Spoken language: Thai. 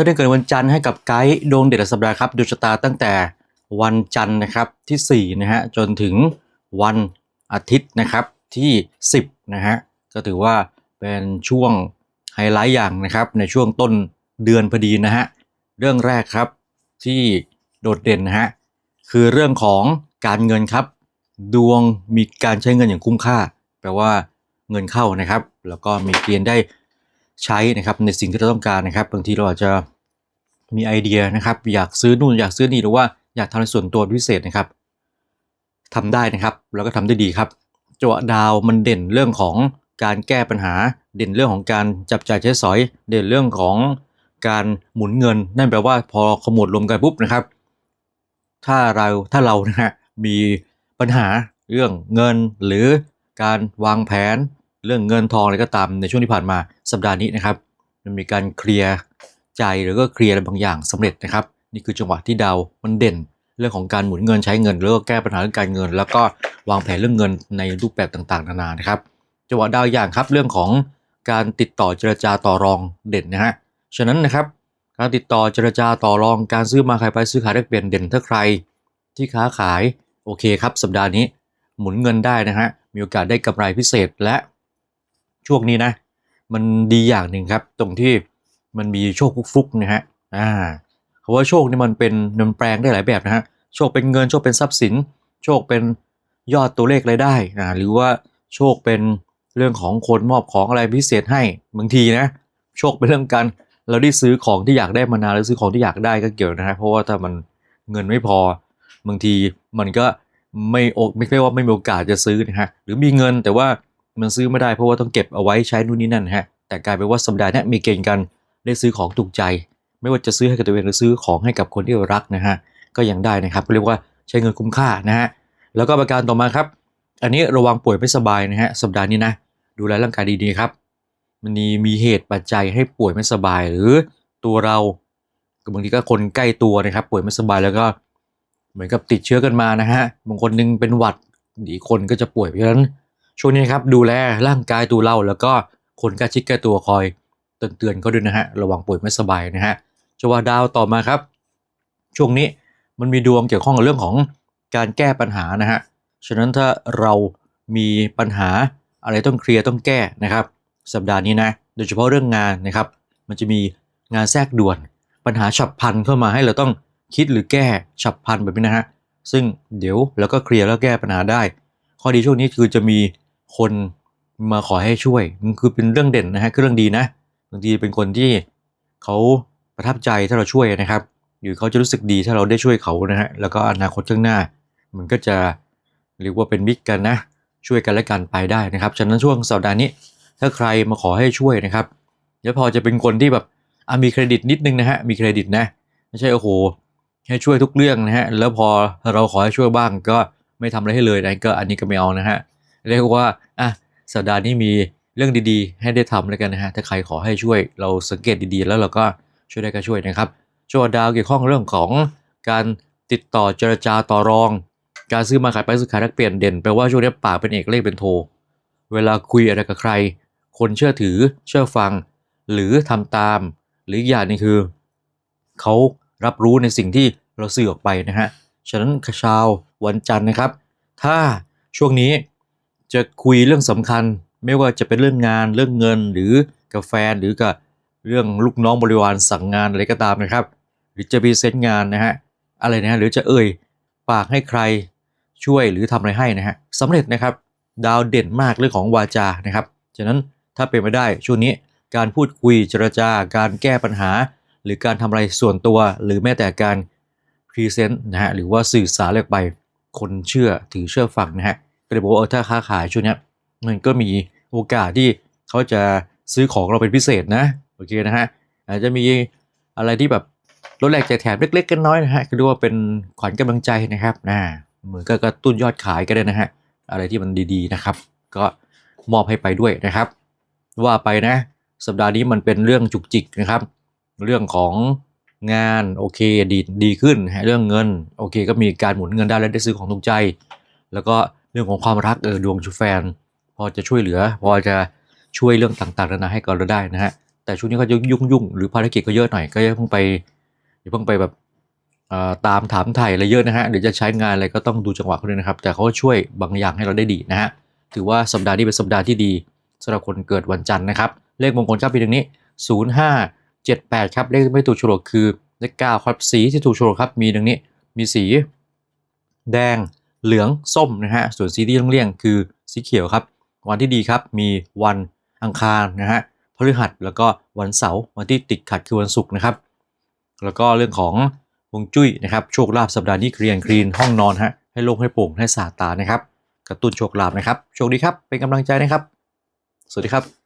านที่เกิดวันจันทร์ให้กับไกด์ดวงเด่นสัปดาห์ครับดวงชะตาตั้งแต่วันจันทร์นะครับที่4นะฮะจนถึงวันอาทิตย์นะครับที่ 10นะฮะก็ถือว่าเป็นช่วงไฮไลท์อย่างนะครับในช่วงต้นเดือนพอดีนะฮะเรื่องแรกครับที่โดดเด่นนะฮะคือเรื่องของการเงินครับ ดวงมีการใช้เงินอย่างคุ้มค่า แปลว่าเงินเข้านะครับ แล้วก็มีเกณฑ์ได้ ใช้นะครับในสิ่งที่เราต้องการนะครับ บางทีเราอาจจะมีไอเดียนะครับ อยากซื้อนู่นอยากซื้อนี่หรือว่าอยากทำในส่วนตัวพิเศษนะครับทำได้นะครับแล้วก็ทำได้ดีครับจังหวะดาวมันเด่นเรื่องของการแก้ปัญหา เด่นเรื่องของการจับจ่ายใช้สอย เด่นเรื่องของการหมุนเงิน นั่นแปลว่าพอขมวดรวมกันปุ๊บนะครับ ถ้าเราถ้าเรานะฮะมีปัญหาเรื่องเงินหรือการวางแผน เรื่องเงินทองอะไรก็ตามในช่วงที่ผ่านมาสัปดาห์นี้นะครับ มันมีการเคลียร์ใจหรือก็เคลียร์อะไรบางอย่างสำเร็จนะครับ นี่คือจังหวะที่ดาวมันเด่น เรื่องของการหมุนเงินใช้เงินแล้วก็แก้ปัญหาเรื่องการเงิน แล้วก็วางแผนเรื่องเงินในรูปแบบต่างๆ นานานะครับ จังหวะดาวอย่างครับเรื่องของการติดต่อเจรจาต่อรองเด่นนะฮะฉะนั้นนะครับการติดต่อเจรจาต่อรองการซื้อมาขายไปซื้อขายแลกเปลี่ยนเด่นถ้าใคร ที่ค้าขายโอเคครับ สัปดาห์นี้หมุนเงินได้นะฮะมีโอกาสได้กำไรพิเศษและ ช่วงนี้นะ มันดีอย่างหนึ่งครับ ตรงที่มันมีโชคฟุกๆนะฮะอ่าเพราะว่าโชคนี่มันเป็นมันแปลงได้หลายแบบนะฮะโชคเป็นเงินโชคเป็นทรัพย์สิน โชคเป็นยอดตัวเลขรายได้อ่าหรือว่าโชคเป็นเรื่องของคนมอบของอะไรพิเศษให้บางทีนะ โชคเป็นเรื่องการเราได้ซื้อของที่อยากได้มานานหรือซื้อของที่อยากได้ก็เกี่ยวนะฮะเพราะว่าถ้ามันเงินไม่พอบางทีมันก็ไม่โอไม่ใช่ว่าไม่มีโอกาสจะซื้อนะฮะหรือมีเงินแต่ว่า มันซื้อไม่ได้เพราะว่าต้องเก็บเอาไว้ใช้นู่นนี่นั่นฮะแต่กลายเป็นว่าสัปดาห์นี้มีเกณฑ์กันได้ซื้อของถูกใจ ไม่ว่าจะซื้อให้กับตัวเองหรือซื้อของให้กับคนที่รักนะฮะก็ยังได้นะครับเรียกว่าใช้เงินคุ้มค่านะฮะแล้วก็ประการต่อมาครับ อันนี้ระวังป่วยไม่สบายนะฮะสัปดาห์นี้นะดูแลร่างกายดีๆครับมันมีมีเหตุปัจจัยให้ป่วยไม่สบายหรือตัวเราบางทีก็คนใกล้ตัวนะครับ ป่วยไม่สบายแล้วก็เหมือนกับติดเชื้อกันมานะฮะบางคนนึงเป็นหวัดอีกคนก็จะป่วยเพราะฉะนั้น ช่วงนี้ครับดูแลร่างกายตัวเราแล้วก็คนใกล้ชิดใกล้ตัวคอยเตือนๆเขาด้วยนะฮะระวังป่วยไม่สบายนะฮะจังหวดาวต่อมาครับ ช่วงนี้มันมีดวงเกี่ยวข้องกับเรื่องของการแก้ปัญหานะฮะฉะนั้นถ้าเรามีปัญหาอะไรต้องเคลียร์ต้องแก้นะครับ สัปดาห์นี้นะโดยเฉพาะเรื่องงานนะครับ มันจะมีงานแทรกด่วน ปัญหาฉับพลันเข้ามาให้เราต้องคิดหรือแก้ฉับพลันแบบนี้นะฮะซึ่งเดี๋ยวแล้วก็เคลียร์แล้วแก้ปัญหาได้ ข้อดีช่วงนี้คือจะมี คนมาขอให้ช่วย มันคือเป็นเรื่องเด่นนะฮะคือเรื่องดีนะบางทีเป็นคนที่เขาประทับใจถ้าเราช่วยนะครับ หรือเขาจะรู้สึกดีถ้าเราได้ช่วยเขานะฮะแล้วก็อนาคตข้างหน้า มันก็จะเรียกว่าเป็นมิตรกันนะ ช่วยกันและกันไปได้นะครับฉะนั้นช่วงสัปดาห์นี้ ถ้าใครมาขอให้ช่วยนะครับเดี๋ยวพอจะเป็นคนที่แบบมีเครดิตนิดนึงนะฮะมีเครดิตนะไม่ใช่โอ้โหให้ช่วยทุกเรื่องนะฮะแล้วพอเราขอให้ช่วยบ้างก็ไม่ทำอะไรให้เลยนะก็อันนี้ก็ไม่เอานะฮะ เรียกว่าอะสัปดาห์นี้มีเรื่องดีๆ ให้ได้ทำแล้วกันนะฮะถ้าใครขอให้ช่วยเราสังเกตดีๆ แล้วเราก็ช่วยได้ก็ช่วยนะครับจังหวดาวเกี่ยวข้องเรื่องของการติดต่อเจรจาต่อรอง การซื้อมาขายไปซื้อขายแลกเปลี่ยนเด่นแปลว่าช่วงนี้ปากเป็นเอกเลขเป็นโท เวลาคุยอะไรกับใคร คนเชื่อถือเชื่อฟัง หรือทำตาม หรืออีกอย่างนึงคือเขารับรู้ในสิ่งที่เราสื่อออกไปนะฮะฉะนั้นชาววันจันทร์นะครับ ถ้าช่วงนี้ จะคุยเรื่องสำคัญ ไม่ว่าจะเป็นเรื่องงานเรื่องเงินหรือกับแฟนหรือกับเรื่องลูกน้องบริวารสั่งงานอะไรก็ตามนะครับ หรือจะพรีเซนต์งานนะฮะอะไรนะหรือจะเอ่ยปากให้ใครช่วยหรือทำอะไรให้นะฮะสำเร็จนะครับ ดาวเด่นมากเรื่องของวาจานะครับฉะนั้นถ้าเป็นไปได้ช่วงนี้การพูดคุยเจรจาการแก้ปัญหา หรือการทำอะไรส่วนตัว หรือแม้แต่การพรีเซนต์นะฮะหรือว่าสื่อสารเรียกไป คนเชื่อถือเชื่อฟังนะฮะ ก็เลยบอกว่าถ้าค้าขายช่วงนี้มันก็มีโอกาสที่เขาจะซื้อของเราเป็นพิเศษนะโอเคนะฮะอาจจะมีอะไรที่แบบลดแลกแจกแถมเล็กๆกันน้อยนะฮะก็เรียกว่าเป็นขวัญกำลังใจนะครับนะเหมือนก็กระตุ้นยอดขายก็ได้นะฮะอะไรที่มันดีๆนะครับ ก็มอบให้ไปด้วยนะครับ ว่าไปนะ สัปดาห์นี้มันเป็นเรื่องจุกจิกนะครับ เรื่องของงานโอเคดีดีขึ้นเรื่องเงินโอเค ก็มีการหมุนเงินได้และได้ซื้อของถูกใจ แล้วก็ เรื่องของความรักเออดวงชูแฟน พอจะช่วยเหลือ พอจะช่วยเรื่องต่างๆนานาให้กับเราได้นะฮะแต่ช่วงนี้ก็ยุ่งยุ่งๆหรือภารกิจก็เยอะหน่อยก็อย่าเพิ่งไปอย่าเพิ่งไปแบบตามถามไถ่อะไรเยอะนะฮะเดี๋ยวจะใช้งานอะไรก็ต้องดูจังหวะเขาด้วยนะครับ แต่เขาก็ช่วยบางอย่างให้เราได้ดีนะฮะถือว่าสัปดาห์นี้เป็นสัปดาห์ที่ดีสำหรับคนเกิดวันจันทร์นะครับ เลขมงคลครับปีนึงนี้ 0578 ครับ เลขที่ไม่ถูกโฉลกคือเลข9ครับสีที่ถูกโฉลกครับมีดังนี้มีสี แดง เหลืองส้มนะฮะส่วนสีที่ต้องเลี่ยงคือสีเขียวครับ วันที่ดีครับมีวันอังคารนะฮะพฤหัสแล้วก็วันเสาร์วันที่ติดขัดคือวันศุกร์นะครับ แล้วก็เรื่องของฮวงจุ้ยนะครับโชคลาภสัปดาห์นี้เคลียร์คลีนห้องนอนฮะให้โล่งให้โปร่งให้สะอาดตานะครับ กระตุ้นโชคลาภนะครับโชคดีครับเป็นกำลังใจนะครับ สวัสดีครับ